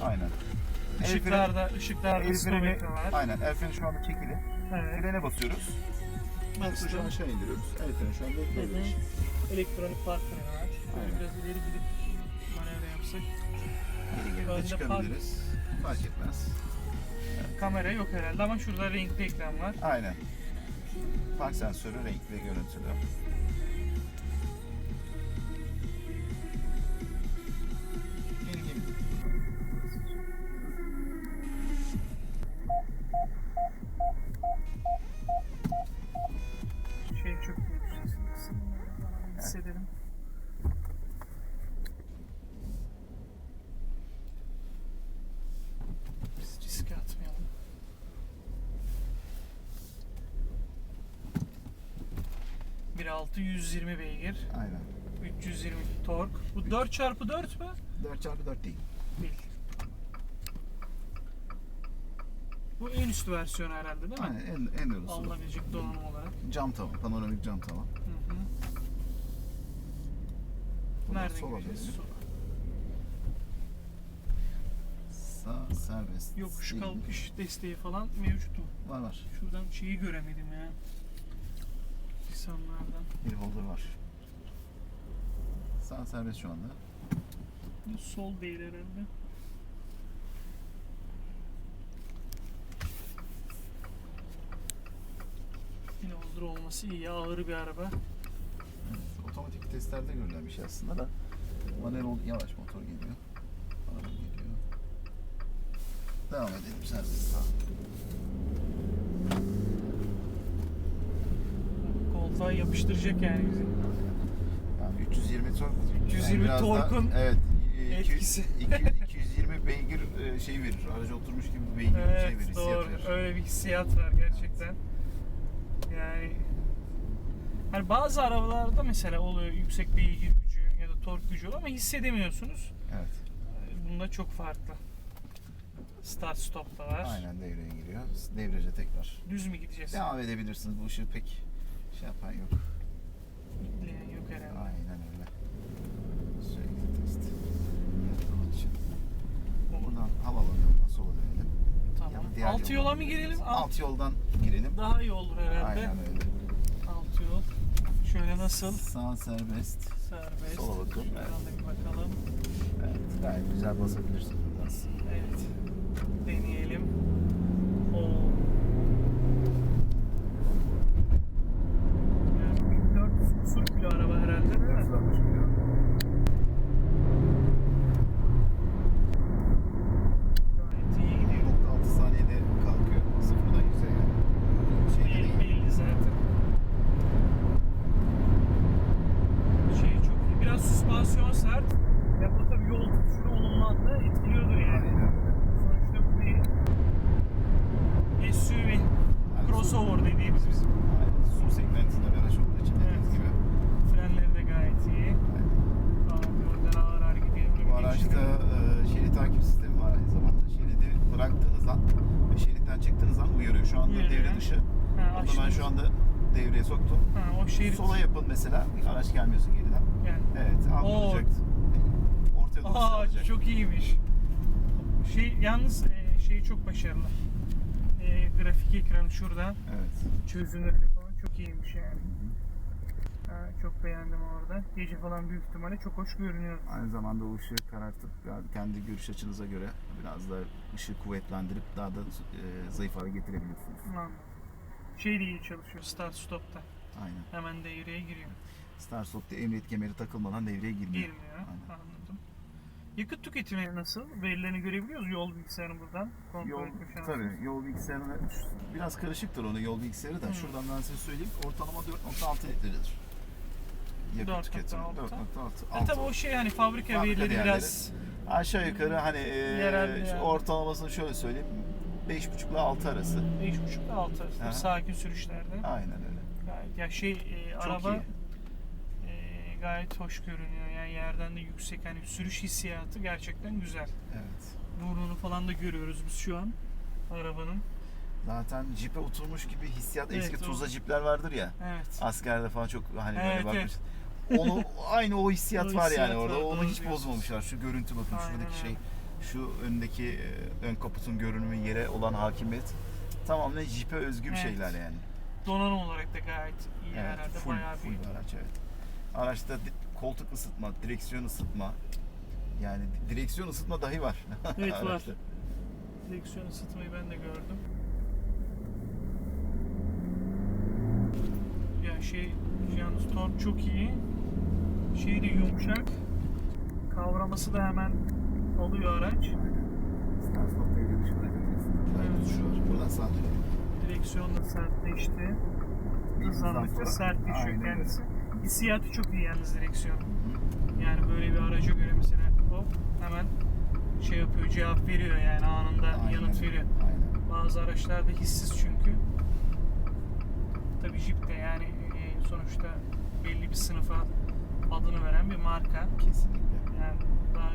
var. Aynen. El freni- Işıklarda, ışıklarda el freni, var. aynen. El freni şu anda çekili. Evet. Frene basıyoruz. Basınca aşağı indiriyoruz. El freni şu anda böyle. Elektronik park freni var. Şöyle biraz ileri gidip manevra yapsak. Geri geri de Önde çıkabiliriz. Fark etmez. Kamera yok herhalde ama şurada renkli ekran var. Aynen. Park sensörü renkli görüntülü. 1.6 120 beygir. Aynen. 320 tork. Bu 4x4 mü? 4x4 değil. Değil. Bu en üst versiyonu herhalde değil mi? Aynen en, en üst. Alınabilecek donanım olarak. Cam tavan, panoramik cam tavan. Hı hı. Bunlar Nerede sola gideceğiz? Sola. Sağ serbest. Yokuş kalkış desteği falan mevcut mu? Var var. Şuradan şeyi göremedim ya. İnsanlardan. Bir holder var. Sağ serbest şu anda. Bu sol değil herhalde. Yine olur olması iyi ağır bir araba. Evet, otomatik testlerde görülen bir şey aslında da manuel oldu yavaş motor geliyor. Araba geliyor. Devam edelim serbest sağ. Koltuğa yapıştıracak yani bizi. Yani 320 tork. 320 biraz da- torkun evet, e, 200 etkisi. 200 220 beygir e, şey verir. Araca oturmuş gibi bir beygir şey verir. Evet hissiyat doğru. verir. Öyle bir hissiyat var gerçekten. Yani hani bazı arabalarda mesela oluyor yüksek beygir gücü ya da tork gücü oluyor ama hissedemiyorsunuz. Evet. Bunda çok farklı. Start stop da var. Aynen devreye giriyor. Devrece tekrar. Düz mü gideceğiz? Devam edebilirsiniz. Bu ışığı pek şey yapan yok. İtleyen yok herhalde. Aynen öyle. Sürekli test. Onun için. Buradan havaalanından sola dönelim. Tamam. Yani diğer Alt yola yoldan mı girelim? Alt, Alt yoldan girelim. daha iyi olur herhalde. Aynen öyle. Alt yol. Şöyle nasıl? Sağ serbest. Serbest. Sola bakın, Şuradan evet. da bakalım. Evet, gayet güzel basabilirsin buradan. Evet. Deneyelim. Oo. Yani 1400 kusur kilo araba herhalde değil mi? 460 kilo. Gayet iyi gidiyor. 1.6 saniyede kalkıyor. Sıfırdan yüze yani. Şey Belli, değil. belli zaten. Şey çok iyi. Biraz süspansiyon sert. Ya bu tabii yol tutuşunu olumlu anda etkiliyordur yani. Aynen öyle. Sonuçta bu bir SUV. Crossover dediğimiz bizim. Aynen. Su segmentinde bir araç olduğu için dediğiniz Evet. gibi. Frenleri de gayet iyi. Aynen. Tamam, yoldan ağır ağır gidiyor. Böyle Bu bir araçta geçişte- e, şerit takip sistemi var aynı zamanda. Şeridi bıraktığınız an ve şeritten çıktığınız an uyarıyor. Şu anda Uyarıyor. devre dışı. Ha, Onu ben şu anda devreye soktum. Ha, o şerit. Sola yapın mesela. Araç gelmiyorsun geriden. Yani. Evet. Almayacak. Ortaya doğru Aa saracak. çok iyiymiş. Şey yalnız e, şey çok başarılı. E, grafik ekranı şurada Evet. çözünürlüğü falan çok iyiymiş yani. Ha, çok beğendim orada. Gece falan büyük ihtimalle çok hoş görünüyor. Aynı zamanda o ışığı karartıp yani kendi görüş açınıza göre biraz da ışığı kuvvetlendirip daha da e, zayıf hale getirebilirsiniz. Anladım. Şey de iyi çalışıyor start stop'ta. Aynen. Hemen devreye giriyor. Start stop'ta emniyet kemeri takılmadan devreye girmiyor. Girmiyor. Aynen. Anladım. Yakıt tüketimi nasıl? Verilerini görebiliyoruz yol bilgisayarını buradan. Kontrol Yol, tabii yol bilgisayarına biraz karışıktır onun yol bilgisayarı da Hı. şuradan ben size söyleyeyim ortalama 4.6 litredir. Yakıt 4.6. tüketimi 4.6. E tabii o şey hani fabrika, Fabrika verileri biraz Aşağı yukarı hani e, ortalamasını şöyle söyleyeyim 5.5 ile 6 arası. 5.5 ile 6 arası. Aha. Sakin sürüşlerde. Aynen öyle. Gayet ya şey e, Çok araba iyi. e, gayet hoş görünüyor. Yani yerden de yüksek hani sürüş hissiyatı gerçekten güzel. Evet. Burnunu falan da görüyoruz biz şu an arabanın. Zaten jipe oturmuş gibi hissiyat Evet, eski o- Tuzla jipler vardır ya. Evet. Askerde falan çok hani Evet, böyle bakmış. evet. Onu aynı o hissiyat O var hissiyat yani orada. var, Onu hiç diyorsun. bozmamışlar. Şu görüntü bakın Aynen şuradaki şey. Şu öndeki e, ön kaputun görünümü yere olan hakimiyet tamamen Jeep'e özgü bir Evet. şeyler yani. Donanım olarak da gayet iyi Evet, herhalde. full, Bayağı full bir araç evet. Araçta koltuk ısıtma, direksiyon ısıtma, yani di- direksiyon ısıtma dahi var. Evet, var. Direksiyon ısıtmayı ben de gördüm. Ya şey yalnız tork çok iyi. Şeyi de yumuşak. Kavraması da hemen alıyor araç. Start noktaya şurada görüyorsun. Evet. Şu var. Buradan sağa dönelim. Direksiyon da sertleşti. Hızlandıkça sertleşiyor Aynen öyle. kendisi. Hissiyatı çok iyi yalnız direksiyon. Yani böyle bir araca göre mesela hop hemen şey yapıyor cevap veriyor yani anında Aynen yanıt veriyor. Aynen. Bazı araçlarda hissiz çünkü. Tabii Jeep de yani e, sonuçta belli bir sınıfa adını veren bir marka. Kesinlikle. Yani daha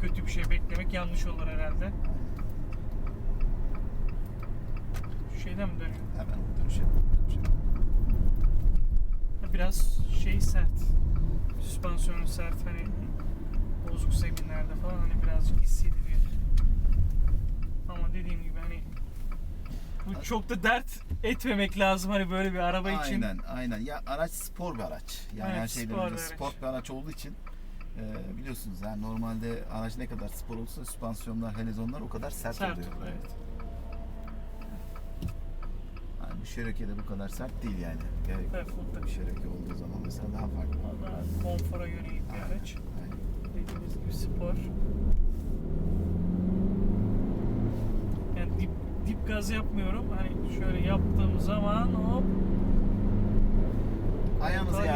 kötü bir şey beklemek yanlış olur herhalde. Şu şeyden mi dönüyor? Hemen dönüşelim. dönüşelim. Biraz şey sert. Süspansiyonu sert hani bozuk zeminlerde falan hani birazcık hissediliyor. Ama dediğim gibi hani bu çok da dert etmemek lazım hani böyle bir araba için. Aynen, aynen. Ya araç spor bir araç. Yani Evet, her şeyden spor önce spor bir araç olduğu için e, biliyorsunuz yani normalde araç ne kadar spor olursa süspansiyonlar, helezonlar o kadar sert, Sert oluyor. oluyor, evet. Yani bu Cherokee de bu kadar sert değil yani. Gerek Evet, bir. Cherokee olduğu zaman mesela daha farklı. Daha konfora yönelik bir Aynen, araç. aynen. Gibi spor. Yani dip, dip gaz yapmıyorum. Hani şöyle yaptığım zaman Kolay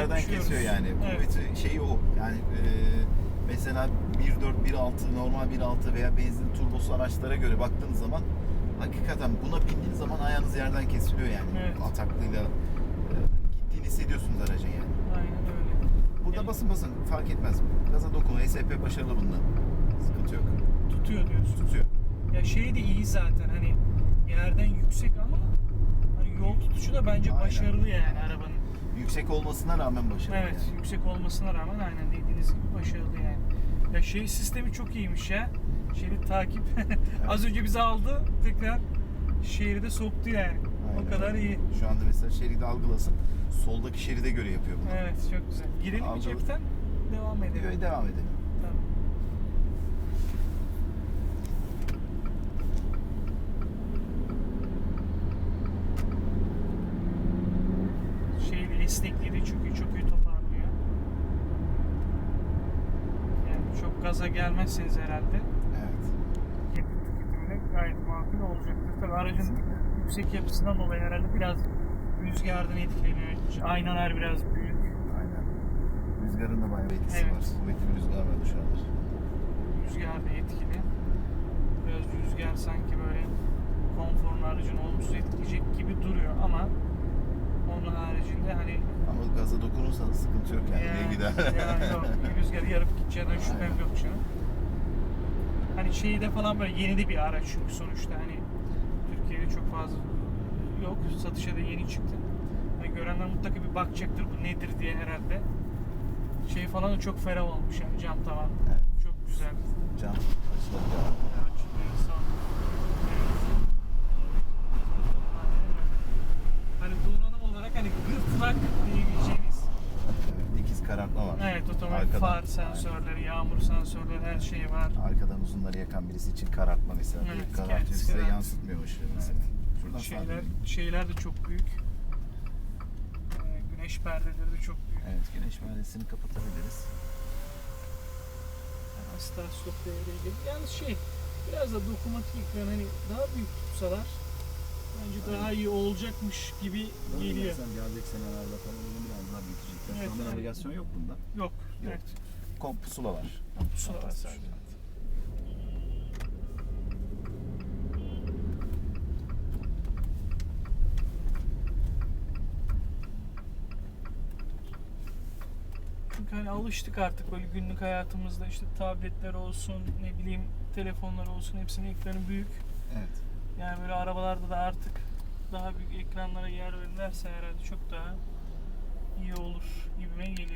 yerden kesiyor yani. Evet. Kuvveti şeyi o. Yani e, mesela 1.4, 1.6, normal 1.6 veya benzin turboslu araçlara göre baktığınız zaman hakikaten buna bindiğiniz zaman ayağınız yerden kesiliyor yani. Evet. Ataklıyla e, gittiğini hissediyorsunuz aracın yani. aynen öyle. Burada Yani basın basın fark etmez. Gaza dokun. SP başarılı bunda. Sıkıntı yok. tutuyor diyorsun. Tutuyor. Ya şey de iyi zaten hani yerden yüksek ama hani yol tutuşu da bence Aynen. başarılı yani arabanın. Yüksek olmasına rağmen başarılı. Evet, yani. yüksek olmasına rağmen aynen dediğiniz gibi başarılı yani. Ya şey sistemi çok iyiymiş ya. Şerit takip. Az önce bizi aldı, tekrar şeride soktu yani. Aynen o kadar iyi. Şu anda mesela şeridi algılasın. Soldaki şeride göre yapıyor bunu. Evet, çok güzel. Girelim mi Aldı. cepten? Devam edelim. Böyle devam edelim. Tamam. Şeyli esnekliği de çok iyi, çok iyi toparlıyor. Yani çok gaza gelmezseniz herhalde Evet. yakıt tüketimine gayet makul olacaktır. Tabii aracın yüksek yapısından dolayı herhalde biraz rüzgardan etkileniyor. Aynalar biraz büyük. Aynen. Rüzgarın da bayağı etkisi Evet. var. Kuvvetli bir rüzgar var dışarıda. Rüzgar da etkili. Biraz rüzgar sanki böyle konforun aracını olumsuz etkileyecek gibi duruyor ama onun haricinde hani gaza dokunursanız sıkıntı yok yani. ya, Yani, gider. ya yok rüzgarı yarıp gideceğinden şüphem yok canım. Hani şeyde falan böyle yeni de bir araç çünkü sonuçta hani Türkiye'de çok fazla yok. Satışa da yeni çıktı. Hani görenler mutlaka bir bakacaktır bu nedir diye herhalde. Şey falan da çok ferah olmuş yani cam tavan. Evet. Çok güzel. Cam açılabilir. Açılıyor, sağ ol. Evet. Hani donanım olarak hani gırtlak diyebileceğimiz Evet, dikiz karartma var. evet otomatik Arkadan. far sensörleri, yağmur sensörleri her şey var. Arkadan uzunları yakan birisi için karartma mesela. Evet, Direkt karartıyor size karartıyor. yansıtmıyor ışığı mesela. Şuradan Şeyler, dönelim. şeyler de çok büyük. Ee, Güneş perdeleri de çok büyük. Evet güneş perdesini kapatabiliriz. Start stop devreye girdi. Yalnız şey biraz da dokunmatik ekran hani daha büyük tutsalar bence daha iyi olacakmış gibi geliyor. Sen gelecek senelerde falan bunu biraz daha büyütecekler. Evet, Şu anda evet. navigasyon yok bunda. Yok. Yok. Evet. Kom pusula var. Pusula var sadece. Çünkü hani alıştık artık böyle günlük hayatımızda işte tabletler olsun, ne bileyim telefonlar olsun hepsinin ekranı büyük. Evet. Yani böyle arabalarda da artık daha büyük ekranlara yer verirlerse herhalde çok daha iyi olur gibime geliyor.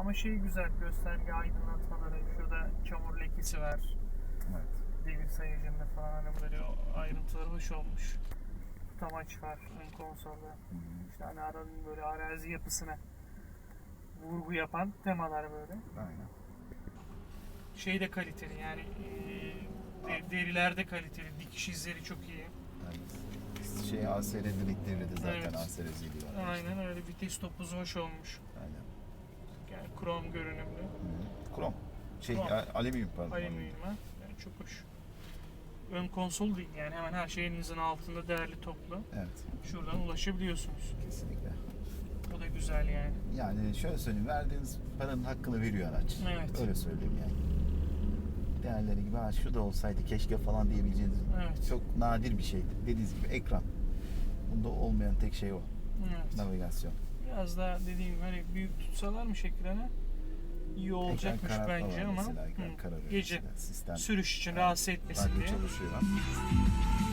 Ama şey güzel gösterge aydınlatmaları. Şurada çamur lekesi var. Evet. Devir sayacında falan hani böyle ayrıntıları hoş olmuş. Tutamaç var ön konsolda. İşte hani arabanın böyle arazi yapısına vurgu yapan temalar böyle. Aynen. Şey de kaliteli yani e, de- deriler de kaliteli. Dikiş izleri çok iyi. Evet. Şey ASR direkt devrede zaten Evet. ASR var. Aynen öyle vites topuzu hoş olmuş. Aynen. Yani krom görünümlü. Krom. Şey Krom. a- alüminyum pardon. Alüminyum ha. Yani çok hoş. Ön konsol değil yani hemen her şey elinizin altında değerli toplu. Evet. Şuradan ulaşabiliyorsunuz. Kesinlikle. O da güzel yani. Yani şöyle söyleyeyim, verdiğiniz paranın hakkını veriyor araç. Evet. Öyle söyleyeyim yani. Değerleri gibi, ha şu da olsaydı keşke falan diyebileceğiniz Evet. çok nadir bir şey. Dediğiniz gibi ekran. Bunda olmayan tek şey o. Evet. Navigasyon. Biraz daha dediğim gibi hani büyük tutsalar mı ekranı iyi olacakmış Ekran bence ama mesela, gece sistem. sürüş için rahatsız etmesin diye. çalışıyor.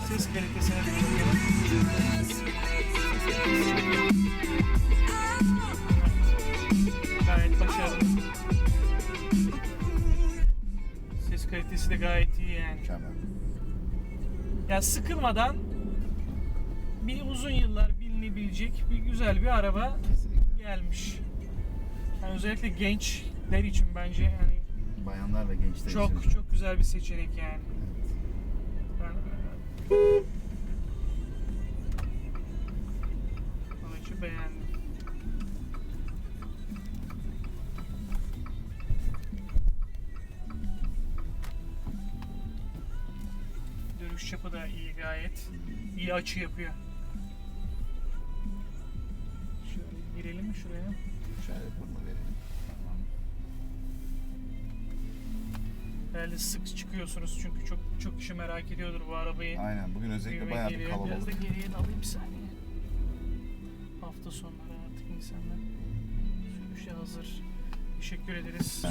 Ses kalitesine. Gayet başarılı. Ses kalitesi de gayet iyi yani. Mükemmel. Ya sıkılmadan bir uzun yıllar bilinebilecek bir güzel bir araba gelmiş. Yani özellikle gençler için bence yani Bayanlar ve gençler çok için. çok güzel bir seçenek yani. Ben onun için beğendim. Dönüş çapı da iyi gayet. İyi açı yapıyor. Girelim mi şuraya? Şöyle bunu verelim. Tamam. Herhalde sık çıkıyorsunuz çünkü çok çok kişi merak ediyordur bu arabayı. Aynen bugün özellikle Büyüme bayağı bir geliyor. Biraz da kalabalık. geriye de alayım bir saniye. Hafta sonları artık insanlar sürüşe hazır. Teşekkür ederiz.